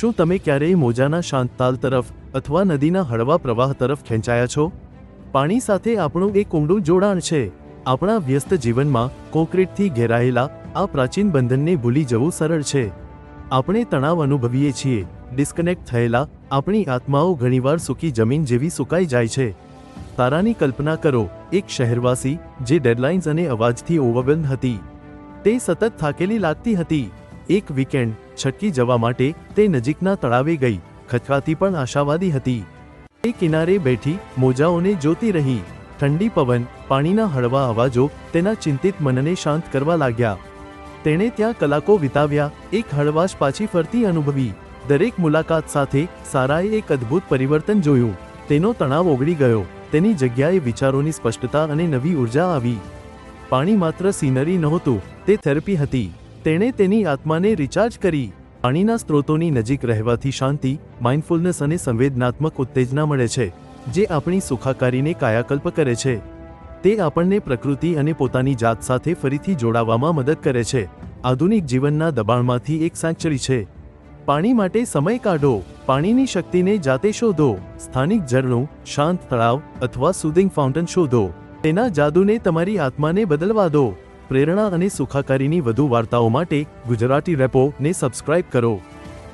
શું તમે ક્યારેય મોજાના શાંત તાલ તરફ અથવા નદીના હળવા પ્રવાહ તરફ ખેંચાયા છો? પાણી સાથે આપણું એક ઊંડું જોડાણ છે. આપણા વ્યસ્ત જીવનમાં કોન્ક્રીટથી ઘેરાયેલા આ પ્રાચીન બંધનને ભૂલી જવું સરળ છે. આપણે તણાવ અનુભવીએ છીએ. ડિસ્કનેક્ટ થયેલા આપણી આત્માઓ ઘણીવાર સૂકી જમીન જેવી સુકાઈ જાય છે. તારાની કલ્પના કરો, એક શહેરવાસી જે ડેડલાઇન્સ અને અવાજથી ઓવરવેલ્મ હતી. તે સતત થાકેલી લાગતી હતી. એક વીકેન્ડ છટકી જવા માટે તે નજીકના તળાવે ગઈ. ખચકાતી પણ આશાવાદી હતી. તે કિનારે બેઠી મોજાઓને જોતી રહી. ઠંડી પવન, પાણીના હળવા અવાજો તેના ચિંતિત મનને શાંત કરવા લાગ્યા. તેણે ત્યાં કલાકો વિતાવ્યા, એક હળવાશ પાછી ફરતી અનુભવી. દરેક મુલાકાત સાથે સારાએ એક અદ્ભુત પરિવર્તન જોયું. તેનો તણાવ ઓગળી ગયો. તેની જગ્યાએ વિચારોની સ્પષ્ટતા અને નવી ઊર્જા આવી. પાણી માત્ર સીનરી નહોતું, તે થેરપી હતી. તેણે તેની આત્માને રિચાર્જ કરી. પાણીના સ્ત્રોતોની નજીક રહેવાથી શાંતિ માઇન્ડફુલનેસ અને સંવેદનાત્મક ઉત્તેજના મળે છે, જે આપણી સુખાકારીને કાયાકલ્પ કરે છે. તે આપણને પ્રકૃતિ અને પોતાની જાત સાથે ફરીથી જોડાવામાં મદદ કરે છે. આધુનિક જીવનના દબાણમાંથી એક સેન્ચરી છે. પાણી માટે સમય કાઢો. પાણીની શક્તિને જાતે શોધો. સ્થાનિક ઝરણું, શાંત તળાવ અથવા સુધિંગ ફાઉન્ટેન શોધો. તેના જાદુને તમારી આત્માને બદલવા દો. પ્રેરણા અને સુખાકારીની વધુ વાર્તાઓ માટે ગુજરાતી રેપો ને સબસ્ક્રાઇબ કરો.